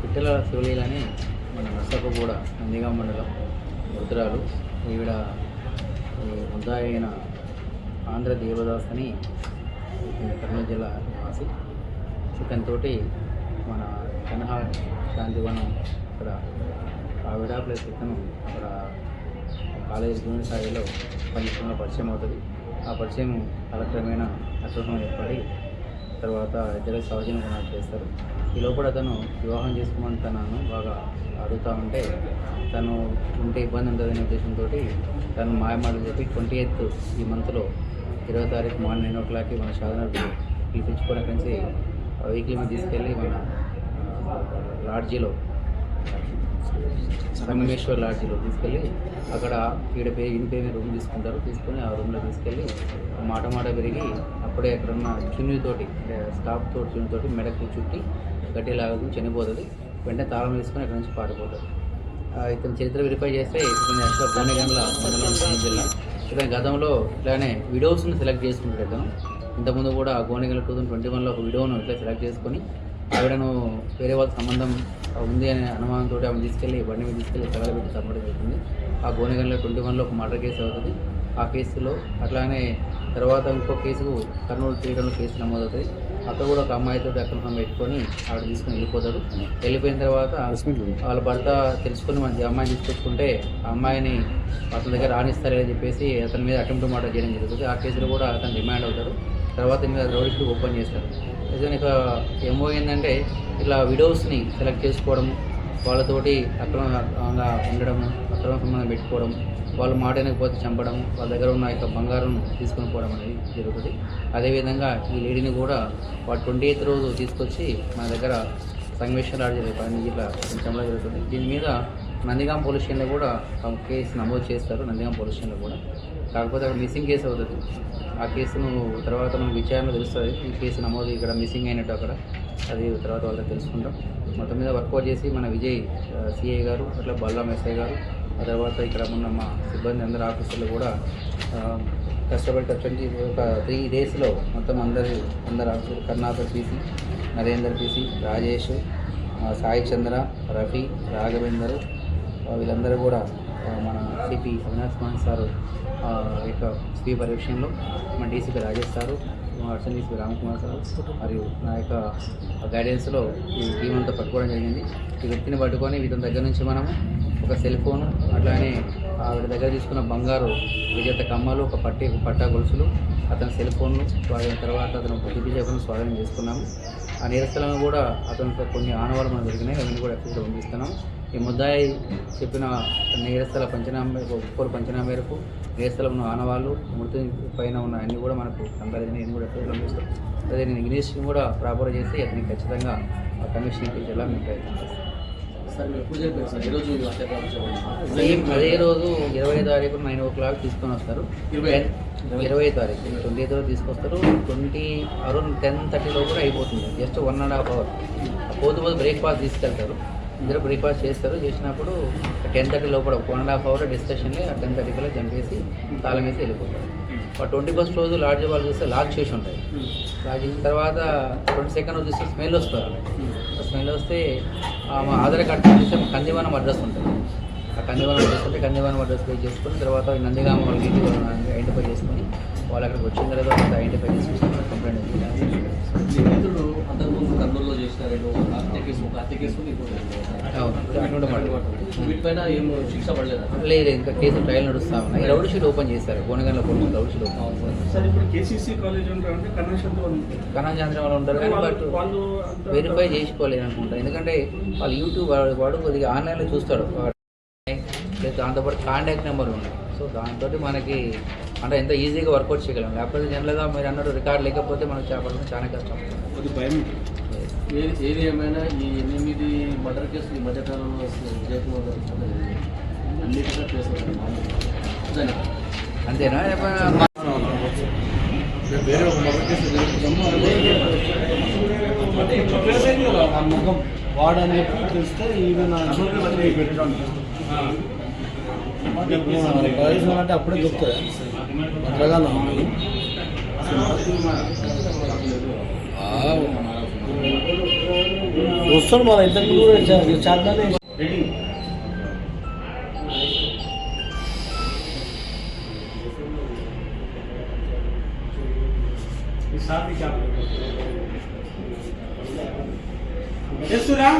పిట్టల శివలీలని మన నర్సకు కూడా నందిగాం మండలం రుద్రాలు. ఈవిడ ఈ ముద్దాయి అయిన ఆంధ్ర దేవదాస్ అని కర్నూలు జిల్లా నివాసి. తోటి మన కనహ శాంతివనం ఇక్కడ ఆవిడ ప్లస్ ఇతను అక్కడ కాలేజీ జూనియర్ స్థాయిలో పనిచేస్తున్న పరిచయం అవుతుంది. ఆ పరిచయం కాలక్రమేణా అశోకం ఏర్పడి తర్వాత ఇద్దరు సహజన చేస్తారు. ఈ లోపల అతను వివాహం చేసుకోమని తనను బాగా అడుగుతా ఉంటే తను ఉంటే ఇబ్బంది ఉంటుందనే ఉద్దేశంతో తను మాయమాటలు చెప్పి ట్వంటీ ఎయిత్ ఈ మంత్లో ఇరవై తారీఖు మార్నింగ్ నైన్ ఓ క్లాక్కి మన సాధనకు పిలిపించుకొని అక్కడి నుంచి వెహికల్ తీసుకెళ్ళి మన లాడ్జీలో సంగమేశ్వర్ లాడ్జీలో తీసుకెళ్ళి అక్కడ ఈడ పే ఇంటి రూమ్ తీసుకుంటారు. తీసుకొని ఆ రూమ్లో తీసుకెళ్ళి మాట మాట పెరిగి అప్పుడే అక్కడ చున్నితోటి చున్నీతోటి అంటే స్టాఫ్ తోటి చున్నీతోటి మెడకు చుట్టి గట్టి చనిపోతుంది. వెంటనే తాళం వేసుకొని అక్కడ నుంచి పాడిపోతుంది ఇతని చరిత్ర వెరిఫై చేస్తే ఇతని యాక్చువల్ గోనెగండ్ల మండలం జిల్లా. ఇతని గతంలో ఇట్లానే విడోస్ని సెలెక్ట్ చేసుకుంటాడు ఇతను. ఇంతకుముందు కూడా గోనెగండ్ల టూ థౌసండ్ ట్వంటీ వన్లో ఒక విడోను ఇట్లా సెలెక్ట్ చేసుకొని ఆవిడను వేరే వాళ్ళ సంబంధం ఉంది అనే అనుమానంతో ఆమె తీసుకెళ్ళి బండి మీద తీసుకెళ్ళి తగలబెట్టి చంపడం జరుగుతుంది ఆ గోనెగన్లో ట్వంటీ వన్లో ఒక మర్డర్ కేసు అవుతుంది. ఆ కేసులో అట్లానే తర్వాత ఇంకో కేసు కర్నూలు తీయడంలో కేసు నమోదవుతుంది. అక్కడ కూడా ఒక అమ్మాయితో అక్రమం పెట్టుకొని ఆవిడ తీసుకుని వెళ్ళిపోతాడు వెళ్ళిపోయిన తర్వాత వాళ్ళ భర్త తెలుసుకొని మంచి అమ్మాయిని తీసుకొచ్చుకుంటే ఆ అమ్మాయిని అతని దగ్గర రాణిస్తారని చెప్పేసి అతని మీద అటెంప్ట్ మర్డర్ చేయడం జరుగుతుంది. ఆ కేసులో కూడా అతను డిమాండ్ అవుతాడు. తర్వాత మీద రౌడీకి ఓపెన్ చేస్తారు. నిజంగా ఇక ఏమో ఏంటంటే ఇట్లా విడోస్ని సెలెక్ట్ చేసుకోవడం వాళ్ళతోటి అక్రమంగా ఉండడము అక్రమ సంబంధం పెట్టుకోవడం వాళ్ళు మాట వినకపోతే చంపడం వాళ్ళ దగ్గర ఉన్న యొక్క బంగారం తీసుకొని పోవడం అనేది జరుగుతుంది. అదేవిధంగా ఈ లేడీని కూడా వాడు ట్వంటీ ఎయిత్ రోజు తీసుకొచ్చి మన దగ్గర సంగమేశ్వర రాజు పని ఇట్లా జరుగుతుంది. దీని మీద నందిగాం పోలీస్ స్టేషన్లో కూడా కేసు నమోదు చేస్తారు నందిగాం పోలీస్ స్టేషన్లో కూడా. కాకపోతే అక్కడ మిస్సింగ్ కేసు అవుతుంది. ఆ కేసును తర్వాత మనకు విచారణ తెలుస్తుంది. ఈ కేసు నమోదు ఇక్కడ మిస్సింగ్ అయినట్టు అక్కడ. అది తర్వాత వాళ్ళకి తెలుసుకుంటాం. మొత్తం మీద వర్కౌట్ చేసి మన విజయ్ సిఐ గారు అట్లా బల్లాం ఎస్ఐ గారు ఆ తర్వాత ఇక్కడ ఉన్న మా సిబ్బంది అందరు ఆఫీసర్లు కూడా కష్టపడి కష్టపడి ఒక త్రీ డేస్లో మొత్తం అందరు అందరు ఆఫీసర్లు కర్ణాకర్ పీసీ నరేందర్ పీసీ రాజేష్ సాయి చంద్ర రఫీ రాఘవేందర్ వీళ్ళందరూ కూడా మన సిపి అవినాష్ కుమార్ సారు యొక్క స్వీయ విషయంలో మన DCP Rajesh sir Archana DCP Ramkumar sir మరియు నా యొక్క గైడెన్స్లో ఈ టీం అంతా పట్టుకోవడం జరిగింది. ఈ వ్యక్తిని పట్టుకొని ఇతని దగ్గర నుంచి మనము ఒక సెల్ ఫోన్ అట్లానే ఆవిడ దగ్గర తీసుకున్న బంగారు విజేత కమ్మలు ఒక పట్టి పట్టా గొలుసులు అతని సెల్ ఫోన్లు స్వాధీనం తర్వాత అతను బుద్ధి చేయకుండా స్వాధీనం చేసుకున్నాము. ఆ నేరస్థలను కూడా అతనితో కొన్ని ఆనవాళ్ళు మనం జరిగినాయి అవన్నీ కూడా ఎఫ్ఐఆర్ పంపిస్తున్నాం ఈ ముద్దాయి చెప్పిన నేరస్థల పంచనామా మేరకు ఒక్కొక్కరు పంచనామా మేరకు నేరస్థల ఉన్న ఆనవాళ్ళు మృతి పైన ఉన్న అన్ని కూడా మనకు అన్ని కూడా పంపిస్తాం అదే నేను ఇగ్నిషన్ కూడా ప్రాపర్ చేసి అతనికి ఖచ్చితంగా ఆ కమిషన్ ఇప్పించేలా మేము ప్రయత్నం అదే రోజు ఇరవై తారీఖు నైన్ ఓ క్లాక్ తీసుకొని వస్తారు. ఇరవై ఇరవై తారీఖు. ట్వంటీ ఎయిత్ తీసుకొస్తారు. ట్వంటీ అరౌండ్ టెన్ థర్టీలో కూడా అయిపోతుంది. Just one and half hour. పోతు పోతు బ్రేక్ఫాస్ట్ తీసుకెళ్తారు. ఇద్దరు బ్రేక్ఫాస్ట్ చేస్తారు. చేసినప్పుడు టెన్ థర్టీ లోపల వన్ అండ్ హాఫ్ అవర్ డిస్కషన్లే ఆ టెన్ థర్టీ కల్లా చంపేసి తాళం వేసి వెళ్ళిపోతారు. ట్వంటీ ఫస్ట్ రోజు లాడ్జ్ వాళ్ళు చూస్తే లాక్ చేసి ఉంటాయి. లాక్ చేసిన తర్వాత ట్వంటీ సెకండ్ రోజు చూస్తే స్మెల్ వస్తారు స్మెల్ వస్తే మా ఆధార్ కార్డ్ చూస్తే మా కందివనం అడ్రస్ ఉంటుంది. ఆ కందివనం అడ్రస్ ఉంటే కందివనం అడ్రస్ పే చేసుకుని తర్వాత నందిగామ వాళ్ళకి ఐడెంటిఫై చేసుకుని వాళ్ళు అక్కడికి వచ్చిన తర్వాత ఐడెంటిఫై చేసుకుని లేదు ఇంకా కేసు ట్రయల్ నడుస్తా ఉన్నాయి రౌడ్ షీట్ ఓపెన్ చేశారు. Konagandla police rowdy sheet open Kanachandram వాళ్ళు ఉంటారు కానీ బట్ వెరిఫై చేసుకోలేరు అనుకుంటా. ఎందుకంటే వాళ్ళు యూట్యూబ్ వాడు వాడు కొద్దిగా ఆన్లైన్లో చూస్తాడు. లేదు దాంతోపాటు కాంటాక్ట్ నెంబర్ ఉంది. సో దాంతో మనకి అంటే ఎంత ఈజీగా వర్కౌట్ చేయగలం. లేకపోతే జనరల్గా మీరు అన్నట్టు రికార్డ్ లేకపోతే మనకు చేపడడం చాలా కష్టం. కొద్ది భయం. ఏది ఏది ఏమైనా ఈ ఎనిమిది మర్డర్ కేసులు ఈ మధ్యకాలంలో అన్నిటిగా చేస్తారు అంతేనా? వేరే ఒక కేసు ముఖం వాడని చెప్పి తెలిస్తే ఈవెన్ పెట్టడం అంటే అప్పుడే భద్రగా ఉంది వస్తాడు మన ఇంతకు ముందు కూడా చా- చాలానే చేస్తురా